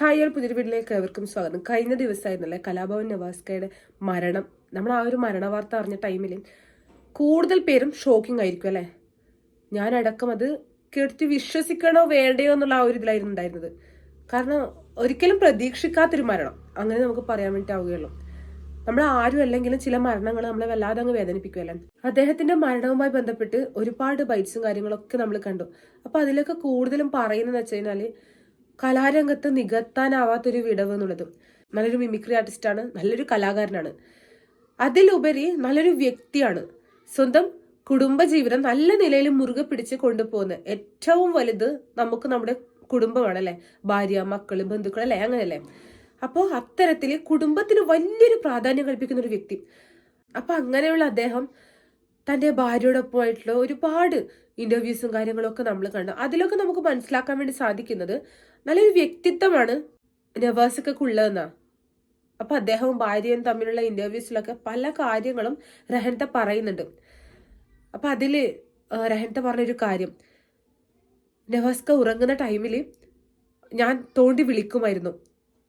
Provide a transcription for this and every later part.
Hi ഒരു പുതിയൊരു വീട്ടിലേക്ക് ഏവർക്കും സ്വാഗതം. കഴിഞ്ഞ ദിവസമായിരുന്നല്ലേ കലാഭവൻ നവാസ്കയുടെ മരണം? നമ്മൾ ആ ഒരു മരണ വാർത്ത അറിഞ്ഞ ടൈമിൽ കൂടുതൽ പേരും ഷോക്കിംഗ് ആയിരിക്കും അല്ലേ? ഞാനടക്കം അത് കേട്ടിട്ട് വിശ്വസിക്കണോ വേണ്ടയോ എന്നുള്ള ആ ഒരു ഇതിലായിരുന്നു ഉണ്ടായിരുന്നത്. കാരണം ഒരിക്കലും പ്രതീക്ഷിക്കാത്തൊരു മരണം. അങ്ങനെ നമുക്ക് പറയാൻ വേണ്ടി വേണ്ടിയിട്ടാവുകയുള്ളൂ നമ്മൾ ആരും അല്ലെങ്കിലും ചില മരണങ്ങൾ നമ്മളെ വല്ലാതെ അങ്ങ് വേദനിപ്പിക്കുമല്ലേ അദ്ദേഹത്തിന്റെ മരണവുമായി ബന്ധപ്പെട്ട് ഒരുപാട് ബൈറ്റ്സും കാര്യങ്ങളൊക്കെ നമ്മൾ കണ്ടു. അപ്പൊ അതിലൊക്കെ കൂടുതലും പറയുന്നതെന്ന് വെച്ച് കഴിഞ്ഞാൽ കലാരംഗത്ത് നികത്താനാവാത്തൊരു വിടവ് എന്നുള്ളത് നല്ലൊരു മിമിക്രി ആർട്ടിസ്റ്റാണ് നല്ലൊരു കലാകാരനാണ്. അതിലുപരി നല്ലൊരു വ്യക്തിയാണ്. സ്വന്തം കുടുംബജീവിതം നല്ല നിലയിൽ മുറുകെ പിടിച്ച് കൊണ്ടുപോകുന്ന ഏറ്റവും വലുത് നമുക്ക് നമ്മുടെ കുടുംബമാണല്ലേ ഭാര്യ മക്കൾ ബന്ധുക്കൾ അല്ലെ? അങ്ങനെയല്ലേ? അപ്പോൾ അത്തരത്തിൽ കുടുംബത്തിന് വലിയൊരു പ്രാധാന്യം കൽപ്പിക്കുന്ന ഒരു വ്യക്തി. അപ്പൊ അങ്ങനെയുള്ള അദ്ദേഹം തന്റെ ഭാര്യയോടൊപ്പമായിട്ടുള്ള ഒരുപാട് ഇന്റർവ്യൂസും കാര്യങ്ങളൊക്കെ നമ്മൾ കണ്ടു. അതിലൊക്കെ നമുക്ക് മനസ്സിലാക്കാൻ വേണ്ടി സാധിക്കുന്നത് നല്ലൊരു വ്യക്തിത്വമാണ് നവാസക്കൊക്കെ ഉള്ളതെന്നാ. അപ്പം അദ്ദേഹവും ഭാര്യയും തമ്മിലുള്ള ഇന്റർവ്യൂസിലൊക്കെ പല കാര്യങ്ങളും രഹൻത പറയുന്നുണ്ട്. അപ്പം അതിൽ രഹൻത പറഞ്ഞൊരു കാര്യം. നവാസ്ക ഉറങ്ങുന്ന ടൈമിൽ ഞാൻ തോണ്ടി വിളിക്കുമായിരുന്നു.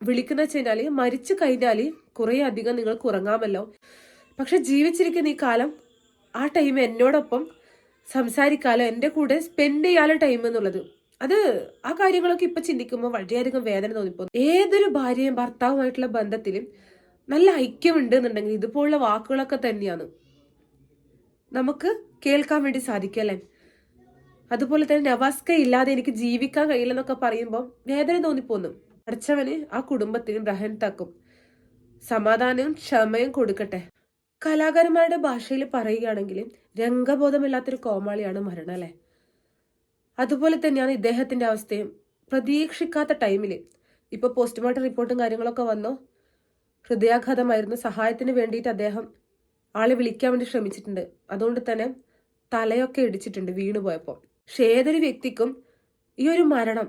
വിളിക്കുന്ന വെച്ച് കഴിഞ്ഞാൽ മരിച്ചു കഴിഞ്ഞാൽ കുറേ അധികം നിങ്ങൾക്ക് ഉറങ്ങാമല്ലോ. പക്ഷെ ജീവിച്ചിരിക്കുന്ന ഈ കാലം ആ ടൈം എന്നോടൊപ്പം സംസാരിക്കാലോ എന്റെ കൂടെ സ്പെൻഡ് ചെയ്യാലോ ടൈം എന്നുള്ളത്. അത് ആ കാര്യങ്ങളൊക്കെ ഇപ്പം ചിന്തിക്കുമ്പോൾ വളരെയധികം വേദന തോന്നിപ്പോകും ഏതൊരു ഭാര്യയും ഭർത്താവുമായിട്ടുള്ള ബന്ധത്തിലും നല്ല ഐക്യമുണ്ട് എന്നുണ്ടെങ്കിൽ ഇതുപോലുള്ള വാക്കുകളൊക്കെ തന്നെയാണ് നമുക്ക് കേൾക്കാൻ വേണ്ടി സാധിക്കല്ലേ അതുപോലെ തന്നെ നവാസ്ക ഇല്ലാതെ എനിക്ക് ജീവിക്കാൻ കഴിയില്ലെന്നൊക്കെ പറയുമ്പോൾ വേദന തോന്നിപ്പോന്നു അടച്ചവന് ആ കുടുംബത്തിനും ബ്രഹൻ തക്കും. സമാധാനവും ക്ഷമയും കൊടുക്കട്ടെ. കലാകാരന്മാരുടെ ഭാഷയിൽ പറയുകയാണെങ്കിൽ രംഗബോധമില്ലാത്തൊരു കോമാളിയാണ് മരണം അല്ലേ? അതുപോലെ തന്നെയാണ് ഇദ്ദേഹത്തിന്റെ അവസ്ഥയും. പ്രതീക്ഷിക്കാത്ത ടൈമിൽ ഇപ്പൊ പോസ്റ്റ്മോർട്ടം റിപ്പോർട്ടും കാര്യങ്ങളൊക്കെ വന്നോ. ഹൃദയാഘാതമായിരുന്നു. സഹായത്തിന് വേണ്ടിയിട്ട് അദ്ദേഹം ആളെ വിളിക്കാൻ വേണ്ടി ശ്രമിച്ചിട്ടുണ്ട്. അതുകൊണ്ട് തന്നെ തലയൊക്കെ ഇടിച്ചിട്ടുണ്ട് വീണുപോയപ്പോൾ പക്ഷെ ഏതൊരു വ്യക്തിക്കും ഈ ഒരു മരണം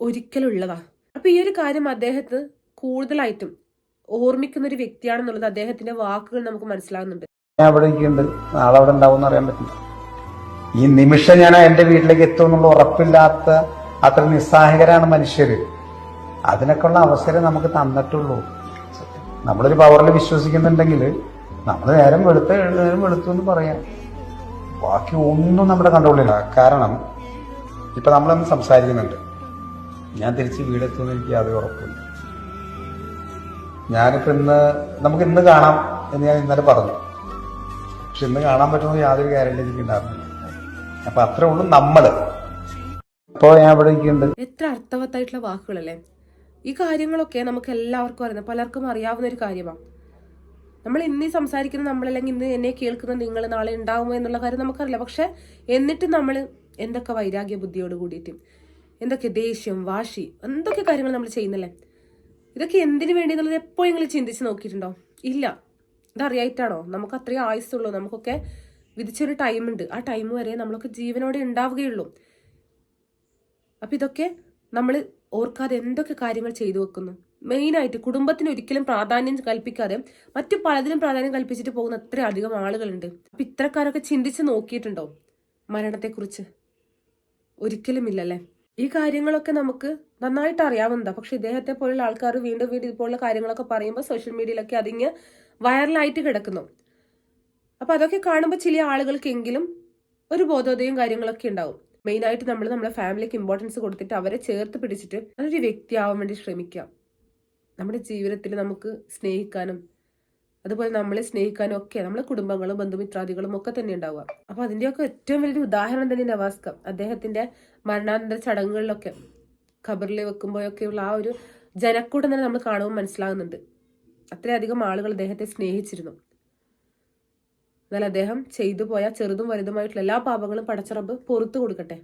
ഒരിക്കലുള്ളതാ. അപ്പൊ ഈ ഒരു കാര്യം അദ്ദേഹത്തിന് കൂടുതലായിട്ടും ഓർമ്മിക്കുന്ന ഒരു വ്യക്തിയാണെന്നുള്ളത് അദ്ദേഹത്തിന്റെ വാക്കുകൾ നമുക്ക് മനസ്സിലാകുന്നുണ്ട് ഞാൻ അവിടെ ഇരിക്കുന്നുണ്ട്? നാളെ അവിടെ ഉണ്ടാവും അറിയാൻ പറ്റില്ല. ഈ നിമിഷം ഞാൻ എന്റെ വീട്ടിലേക്ക് എത്തും എന്നുള്ള ഉറപ്പില്ലാത്ത അത്ര നിസ്സഹായകരാണ് മനുഷ്യര് അതിനൊക്കെയുള്ള അവസരം നമുക്ക് തന്നിട്ടുള്ളൂ. നമ്മളൊരു പവറിൽ വിശ്വസിക്കുന്നുണ്ടെങ്കിൽ നമ്മൾ നേരം വെളുത്ത നേരം വെളുത്തു എന്ന് പറയാം. ബാക്കി ഒന്നും നമ്മുടെ കൺട്രോളില്ല കാരണം ഇപ്പൊ നമ്മളൊന്ന് സംസാരിക്കുന്നുണ്ട്. ഞാൻ തിരിച്ച് വീടെത്തുമെന്ന് എനിക്ക് യാതൊരു ഉറപ്പില്ല ഞാനിപ്പോ ഇന്ന് നമുക്ക് ഇന്ന് കാണാം എന്ന് ഞാൻ ഇന്നലെ പറഞ്ഞു. പക്ഷെ ഇന്ന് കാണാൻ പറ്റുന്ന യാതൊരു ഗ്യാരണ്ടി എനിക്ക് ഉണ്ടാകുന്നില്ല അപ്പൊ അത്രേ ഉള്ളൂ നമ്മൾ. അപ്പോ ഞാൻ ഇവിടെ ഇരിക്കുന്നുണ്ട്. എത്ര അർത്ഥവത്തായിട്ടുള്ള വാക്കുകളല്ലേ? ഈ കാര്യങ്ങളൊക്കെ നമുക്ക് എല്ലാവർക്കും അറിയാം. പലർക്കും അറിയാവുന്ന ഒരു കാര്യമാണ് നമ്മൾ ഇന്ന് സംസാരിക്കുന്ന നമ്മളല്ലെങ്കിൽ ഇന്ന് എന്നെ കേൾക്കുന്ന നിങ്ങൾ നാളെ ഉണ്ടാവുമോ എന്നുള്ള കാര്യം നമുക്കറിയില്ല. പക്ഷെ എന്നിട്ട് നമ്മൾ എന്തൊക്കെ വൈരാഗ്യ ബുദ്ധിയോട് കൂടിയിട്ട് എന്തൊക്കെ ദേഷ്യം വാശി എന്തൊക്കെ കാര്യങ്ങൾ നമ്മൾ ചെയ്യുന്നല്ലേ? ഇതൊക്കെ എന്തിനു വേണ്ടി എന്നുള്ളത് എപ്പോഴും നിങ്ങൾ ചിന്തിച്ച് നോക്കിയിട്ടുണ്ടോ? ഇല്ല. ഇതറിയായിട്ടാണോ? നമുക്ക് അത്രയും ആയുസ്സുള്ളൂ. നമുക്കൊക്കെ വിധിച്ചൊരു ടൈമുണ്ട്. ആ ടൈം വരെ നമ്മളൊക്കെ ജീവനോടെ ഉണ്ടാവുകയുള്ളൂ. അപ്പൊ ഇതൊക്കെ നമ്മൾ ഓർക്കാതെ എന്തൊക്കെ കാര്യങ്ങൾ ചെയ്തു വെക്കുന്നു? മെയിനായിട്ട് കുടുംബത്തിന് ഒരിക്കലും പ്രാധാന്യം കൽപ്പിക്കാതെ മറ്റു പലതിനും പ്രാധാന്യം കൽപ്പിച്ചിട്ട് പോകുന്ന അത്ര അധികം ആളുകളുണ്ട്. അപ്പൊ ഇത്രക്കാരൊക്കെ ചിന്തിച്ച് നോക്കിയിട്ടുണ്ടോ? മരണത്തെക്കുറിച്ച്? ഒരിക്കലും ഇല്ലല്ലേ ഈ കാര്യങ്ങളൊക്കെ നമുക്ക് നന്നായിട്ട് അറിയാവുന്നതാ. പക്ഷെ ഇദ്ദേഹത്തെ പോലുള്ള ആൾക്കാർ വീണ്ടും വീണ്ടും ഇതുപോലുള്ള കാര്യങ്ങളൊക്കെ പറയുമ്പോൾ സോഷ്യൽ മീഡിയയിലൊക്കെ അതിങ്ങ് വൈറലായിട്ട് കിടക്കുന്നു. അപ്പൊ അതൊക്കെ കാണുമ്പോൾ ചില ആളുകൾക്കെങ്കിലും ഒരു ബോധോദയം കാര്യങ്ങളൊക്കെ ഉണ്ടാവും. മെയിനായിട്ട് നമ്മൾ നമ്മുടെ ഫാമിലിക്ക് ഇമ്പോർട്ടൻസ് കൊടുത്തിട്ട് അവരെ ചേർത്ത് പിടിച്ചിട്ട് നല്ലൊരു വ്യക്തിയാവാൻ വേണ്ടി ശ്രമിക്കാം നമ്മുടെ ജീവിതത്തിൽ നമുക്ക് സ്നേഹിക്കാനും അതുപോലെ നമ്മളെ സ്നേഹിക്കാനും ഒക്കെ നമ്മളെ കുടുംബങ്ങളും ബന്ധുമിത്രാദികളും ഒക്കെ തന്നെ ഉണ്ടാവുക. അപ്പൊ അതിന്റെയൊക്കെ ഏറ്റവും വലിയൊരു ഉദാഹരണം തന്നെ നവാസ്ക. അദ്ദേഹത്തിന്റെ മരണാനന്തര ചടങ്ങുകളിലൊക്കെ ഖബറിൽ വെക്കുമ്പോഴൊക്കെയുള്ള ആ ഒരു ജനക്കൂട്ടം തന്നെ നമ്മൾ കാണുമ്പോൾ മനസ്സിലാകുന്നുണ്ട്. അത്രയധികം ആളുകൾ അദ്ദേഹത്തെ സ്നേഹിച്ചിരുന്നു. എന്നാൽ അദ്ദേഹം ചെയ്തു പോയ ചെറുതും വലുതുമായിട്ടുള്ള എല്ലാ പാപങ്ങളും പടച്ചറബ് പുറത്തു കൊടുക്കട്ടെ.